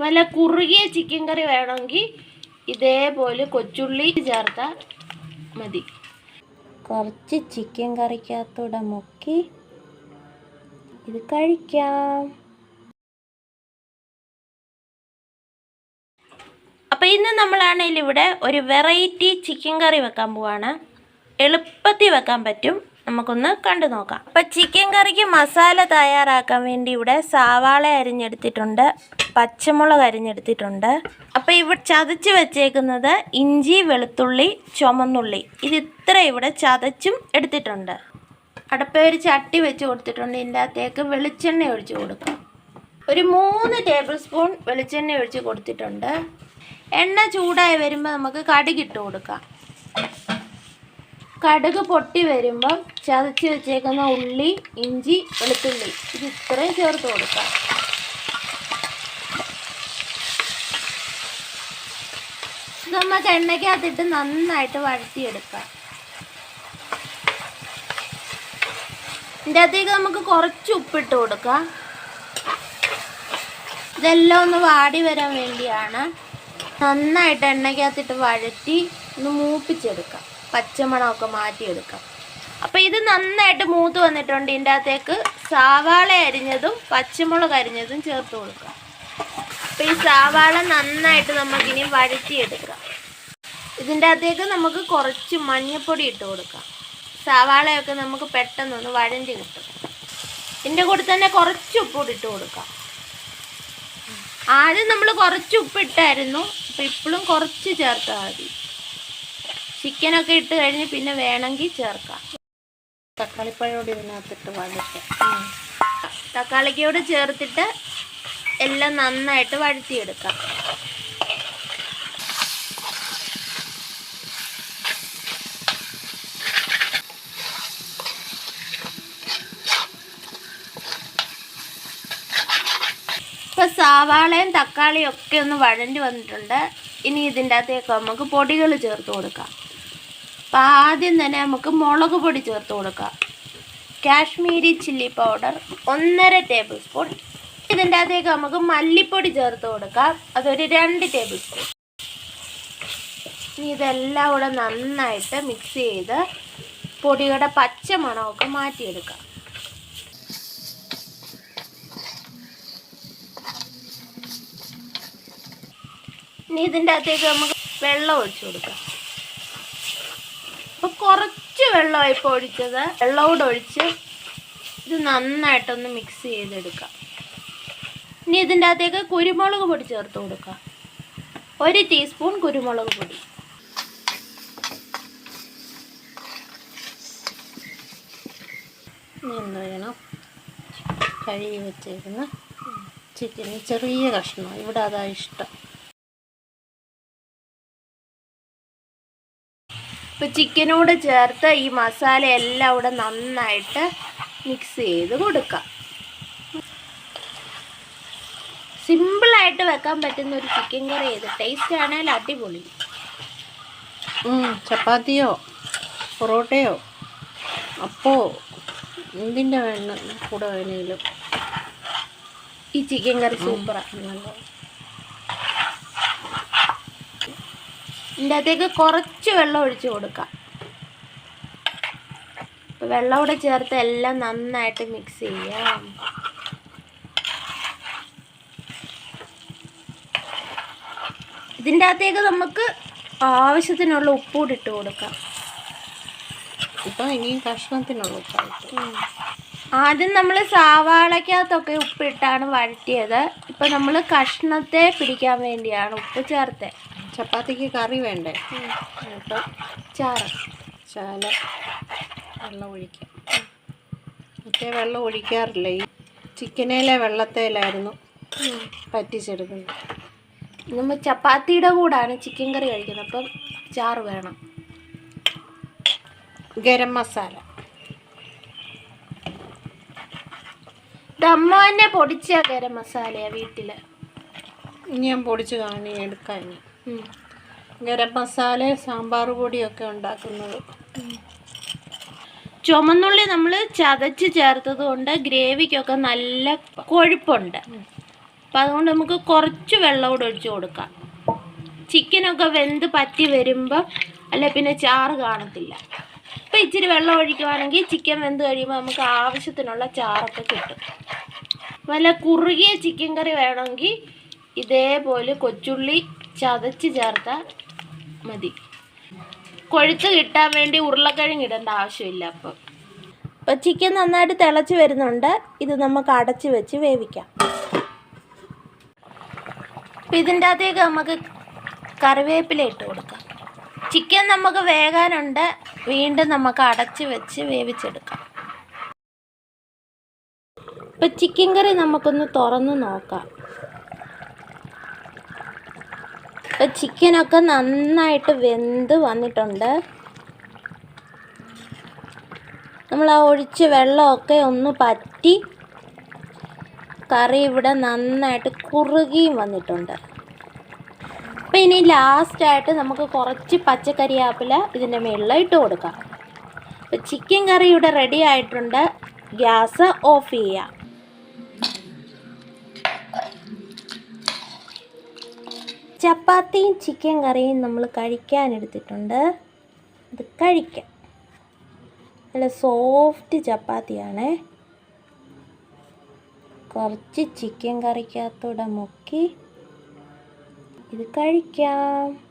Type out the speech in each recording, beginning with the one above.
വല്ല കുറുകിയ ചിക്കൻ കറി വേണമെങ്കിൽ ഇതേപോലെ കൊച്ചുള്ളി ചേർത്താൽ മതി. കുറച്ച് ചിക്കൻ കറിക്കകത്തൂടെ മുക്കി ഇത് കഴിക്കാം. അപ്പോൾ ഇന്ന് നമ്മളാണെങ്കിൽ ഇവിടെ ഒരു വെറൈറ്റി ചിക്കൻ കറി വെക്കാൻ പോവാണ്. എളുപ്പത്തിൽ വെക്കാൻ പറ്റും. നമുക്കൊന്ന് കണ്ടു നോക്കാം. അപ്പം ചിക്കൻ കറിക്ക് മസാല തയ്യാറാക്കാൻ വേണ്ടി ഇവിടെ സവാള അരിഞ്ഞെടുത്തിട്ടുണ്ട്. പച്ചമുളക് അരിഞ്ഞെടുത്തിട്ടുണ്ട്. അപ്പോൾ ഇവിടെ ചതച്ച് വെച്ചേക്കുന്നത് ഇഞ്ചി വെളുത്തുള്ളി ചുമന്നുള്ളി ഇത് ഇത്ര ഇവിടെ ചതച്ചും എടുത്തിട്ടുണ്ട്. അടുപ്പ ഒരു ചട്ടി വെച്ച് കൊടുത്തിട്ടുണ്ട് ഇതിന്റെ അകത്തേക്ക് വെളിച്ചെണ്ണ ഒഴിച്ച് കൊടുക്കാം. ഒരു മൂന്ന് ടേബിൾ സ്പൂൺ വെളിച്ചെണ്ണ ഒഴിച്ച് കൊടുത്തിട്ടുണ്ട്. എണ്ണ ചൂടായി വരുമ്പോൾ നമുക്ക് കടുകിട്ട് കൊടുക്കാം. കടുക് പൊട്ടി വരുമ്പം ചതച്ച് വെച്ചേക്കുന്ന ഉള്ളി ഇഞ്ചി വെളുത്തുള്ളി. ഇത് ഇത്രയും ചേർത്ത് കൊടുക്കാം. ഇത് നമുക്ക് എണ്ണയ്ക്കകത്തിട്ട് നന്നായിട്ട് വഴറ്റിയെടുക്കാം. ഇതിന്റെ അകത്തേക്ക് നമുക്ക് കുറച്ച് ഉപ്പിട്ട് കൊടുക്കാം. ഇതെല്ലാം ഒന്ന് വാടി വരാൻ വേണ്ടിയാണ്. നന്നായിട്ട് എണ്ണയ്ക്കകത്തിട്ട് വഴറ്റി ഒന്ന് മൂപ്പിച്ചെടുക്കാം. പച്ചമണമൊക്കെ മാറ്റിയെടുക്കാം. അപ്പോൾ ഇത് നന്നായിട്ട് മൂത്ത് വന്നിട്ടുണ്ട്. ഇതിന്റെ അകത്തേക്ക് സവാള അരിഞ്ഞതും പച്ചമുളക് അരിഞ്ഞതും ചേർത്ത് കൊടുക്കാം. അപ്പോൾ ഈ സവാള നന്നായിട്ട് നമുക്കിനി വഴറ്റിയെടുക്കാം. ഇതിന്റെ അകത്തേക്ക് നമുക്ക് കുറച്ച് മഞ്ഞൾപ്പൊടി ഇട്ട് കൊടുക്കാം. സവാളയൊക്കെ നമുക്ക് പെട്ടെന്നൊന്ന് വഴഞ്ഞ് കിട്ടും. ഇതിന്റെ കൂടെ തന്നെ കുറച്ച് ഉപ്പൂടി ഇട്ട് കൊടുക്കാം. ആദ്യം നമ്മൾ കുറച്ച് ഉപ്പിട്ടായിരുന്നു. അപ്പം ഇപ്പോഴും കുറച്ച് ചേർത്താൽ മതി. ചിക്കനൊക്കെ ഇട്ട് കഴിഞ്ഞ് പിന്നെ വേണമെങ്കിൽ ചേർക്കാം. തക്കാളിപ്പഴോട് ഇതിനകത്തിട്ട് വഴറ്റാം തക്കാളിക്കോട് ചേർത്തിട്ട് എല്ലാം നന്നായിട്ട് വഴറ്റിയെടുക്കാം. ഇപ്പൊ സവാളയും തക്കാളിയും ഒക്കെ ഒന്ന് വഴണ്ടി വന്നിട്ടുണ്ട്. ഇനി ഇതിന്റെ അകത്തേക്ക് നമുക്ക് പൊടികൾ ചേർത്ത് കൊടുക്കാം. അപ്പം ആദ്യം തന്നെ നമുക്ക് മുളക് പൊടി ചേർത്ത് കൊടുക്കാം. കാശ്മീരി ചില്ലി പൗഡർ ഒന്നര ടേബിൾ സ്പൂൺ. ഇതിന്റെ അകത്തേക്ക് നമുക്ക് മല്ലിപ്പൊടി ചേർത്ത് കൊടുക്കാം. അതൊരു രണ്ട് ടേബിൾ സ്പൂൺ. ഇനി ഇതെല്ലാം കൂടെ നന്നായിട്ട് മിക്സ് ചെയ്ത് പൊടിയുടെ പച്ച മണമൊക്കെ മാറ്റിയെടുക്കാം. ഇനി ഇതിന്റെ അകത്തേക്ക് നമുക്ക് വെള്ളം ഒഴിച്ചു കൊടുക്കാം. അപ്പോൾ കുറച്ച് വെള്ളമാണ് ഇപ്പോൾ ഒഴിച്ചത് വെള്ളം കൂടെ ഒഴിച്ച് ഇത് നന്നായിട്ടൊന്ന് മിക്സ് ചെയ്തെടുക്കാം ഇനി ഇതിന്റെ അകത്തേക്ക് കുരുമുളക് പൊടി ചേർത്ത് കൊടുക്കാം ഒരു ടീസ്പൂൺ കുരുമുളക് പൊടി. എന്ത് കഴുകി വെച്ചേക്കുന്ന ചിക്കന് ചെറിയ കഷ്ണം. ഇവിടെ അതാ ഇഷ്ടം. ഇപ്പോൾ ചിക്കനോട് ചേർത്ത് ഈ മസാല എല്ലാം കൂടെ നന്നായിട്ട് മിക്സ് ചെയ്ത് കൊടുക്കാം. സിമ്പിളായിട്ട് വെക്കാൻ പറ്റുന്ന ഒരു ചിക്കൻ കറി ചെയ്ത് ടേസ്റ്റ് ആണെങ്കിൽ അടിപൊളി. ചപ്പാത്തിയോ പൊറോട്ടയോ അപ്പോ എന്തിന്റെ വേണം കൂടെ വേണേലും. ഈ ചിക്കൻ കറി സൂപ്പറാണ് നല്ല ഇതിന്റെ അകത്തേക്ക് കുറച്ച് വെള്ളം ഒഴിച്ച് കൊടുക്കാം. വെള്ളം കൂടെ ചേർത്ത് എല്ലാം നന്നായിട്ട് മിക്സ് ചെയ്യാം. ഇതിന്റെ അകത്തേക്ക് നമുക്ക് ആവശ്യത്തിനുള്ള ഉപ്പ് കൂടി ഇട്ട് കൊടുക്കാം. ഇപ്പം ഇനിയും കഷ്ണത്തിനുള്ള ഉപ്പ് ആദ്യം നമ്മൾ സവാളക്കകത്തൊക്കെ ഉപ്പിട്ടാണ് വഴറ്റിയത്. ഇപ്പം നമ്മൾ കഷ്ണത്തെ പിടിക്കാൻ വേണ്ടിയാണ് ഉപ്പ് ചേർത്തത് ചപ്പാത്തിക്ക് കറി വേണ്ടേ? അപ്പോൾ ചാറ്. ചാല. വെള്ളം ഒഴിക്കാം. മറ്റേ വെള്ളം ഒഴിക്കാറില്ല? ഈ ചിക്കനേലെ വെള്ളത്തേലായിരുന്നു പറ്റിച്ചെടുക്കുന്നത്. നമ്മൾ ചപ്പാത്തിയുടെ കൂടാണ് ചിക്കൻ കറി കഴിക്കുന്നത്. അപ്പം ചാറ് വേണം. ഗരം മസാല. ഇതമ്മ തന്നെ പൊടിച്ച ഗരം മസാലയാണ് വീട്ടിൽ ഇനി ഞാൻ പൊടിച്ച് കാണി എടുക്കാൻ ഗരം മസാല സാമ്പാർ പൊടിയൊക്കെ ഉണ്ടാക്കുന്നത്. ചുമന്നുള്ളി നമ്മൾ ചതച്ച് ചേർത്തത് കൊണ്ട് ഗ്രേവിക്കൊക്കെ നല്ല കൊഴുപ്പുണ്ട്. അപ്പം അതുകൊണ്ട് നമുക്ക് കുറച്ച് വെള്ളം കൂടെ ഒഴിച്ച് കൊടുക്കാം. ചിക്കനൊക്കെ വെന്ത് പറ്റി വരുമ്പോൾ അല്ലെ പിന്നെ ചാറ് കാണത്തില്ല. അപ്പം ഇച്ചിരി വെള്ളം ഒഴിക്കുവാണെങ്കിൽ ചിക്കൻ വെന്ത് കഴിയുമ്പോൾ നമുക്ക് ആവശ്യത്തിനുള്ള ചാറൊക്കെ കിട്ടും. വല്ല കുറുകിയ ചിക്കൻ കറി വേണമെങ്കിൽ ഇതേപോലെ കൊച്ചുള്ളി ചതച്ച് ചേർത്താൽ മതി. കൊഴുത്ത് കിട്ടാൻ വേണ്ടി ഉരുളക്കിഴങ്ങ് ഇടേണ്ട ആവശ്യമില്ല അപ്പം. അപ്പോൾ ചിക്കൻ നന്നായിട്ട് തിളച്ച് വരുന്നുണ്ട്. ഇത് നമുക്ക് അടച്ച് വെച്ച് വേവിക്കാം. അപ്പം ഇതിന്റെ അകത്തേക്ക് നമുക്ക് കറിവേപ്പില ഇട്ട് കൊടുക്കാം. ചിക്കൻ നമുക്ക് വേകാനുണ്ട്. വീണ്ടും നമുക്ക് അടച്ച് വെച്ച് വേവിച്ചെടുക്കാം. ഇപ്പം ചിക്കൻ കറി നമുക്കൊന്ന് തുറന്ന് നോക്കാം. ഇപ്പം ചിക്കനൊക്കെ നന്നായിട്ട് വെന്ത് വന്നിട്ടുണ്ട്. നമ്മൾ ആ ഒഴിച്ച് വെള്ളമൊക്കെ ഒന്ന് പറ്റി കറി ഇവിടെ നന്നായിട്ട് കുറുകിയും വന്നിട്ടുണ്ട്. അപ്പം ഇനി ലാസ്റ്റായിട്ട് നമുക്ക് കുറച്ച് പച്ചക്കറിയാപ്പില ഇതിന്റെ മുകളിൽ ഇട്ട് കൊടുക്കാം. ചിക്കൻ കറി ഇവിടെ റെഡി ആയിട്ടുണ്ട്. ഗ്യാസ് ഓഫ് ചെയ്യാം. ചപ്പാത്തിയും ചിക്കൻ കറിയും നമ്മൾ കഴിക്കാനെടുത്തിട്ടുണ്ട്. ഇത് കഴിക്കാം. നല്ല സോഫ്റ്റ് ചപ്പാത്തിയാണേ. കുറച്ച് ചിക്കൻ കറിക്കകത്തൂടെ മുക്കി ഇത് കഴിക്കാം.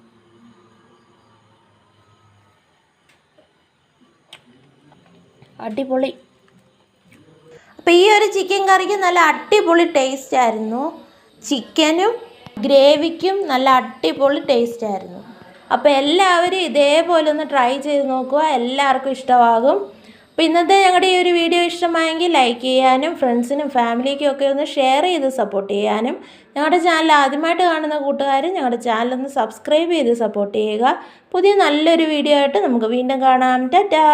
അടിപൊളി. അപ്പോൾ ഈ ഒരു ചിക്കൻ കറിക്ക് നല്ല അടിപൊളി ടേസ്റ്റ് ആയിരുന്നു. ചിക്കനും ഗ്രേവിക്കും നല്ല അടിപൊളി ടേസ്റ്റ് ആയിരുന്നു. അപ്പോൾ എല്ലാവരും ഇതേപോലെ ഒന്ന് ട്രൈ ചെയ്ത് നോക്കുക. എല്ലാവർക്കും ഇഷ്ടമാകും. അപ്പോൾ ഇന്നത്തെ ഞങ്ങളുടെ ഈ ഒരു വീഡിയോ ഇഷ്ടമായെങ്കിൽ ലൈക്ക് ചെയ്യാനും ഫ്രണ്ട്സിനും ഫാമിലിക്കും ഒക്കെ ഒന്ന് ഷെയർ ചെയ്ത് സപ്പോർട്ട് ചെയ്യാനും. ഞങ്ങളുടെ ചാനൽ ആദ്യമായിട്ട് കാണുന്ന കൂട്ടുകാർ ഞങ്ങളുടെ ചാനൽ ഒന്ന് സബ്സ്ക്രൈബ് ചെയ്ത് സപ്പോർട്ട് ചെയ്യുക. പുതിയ നല്ലൊരു വീഡിയോ ആയിട്ട് നമുക്ക് വീണ്ടും കാണാം. ടാറ്റാ!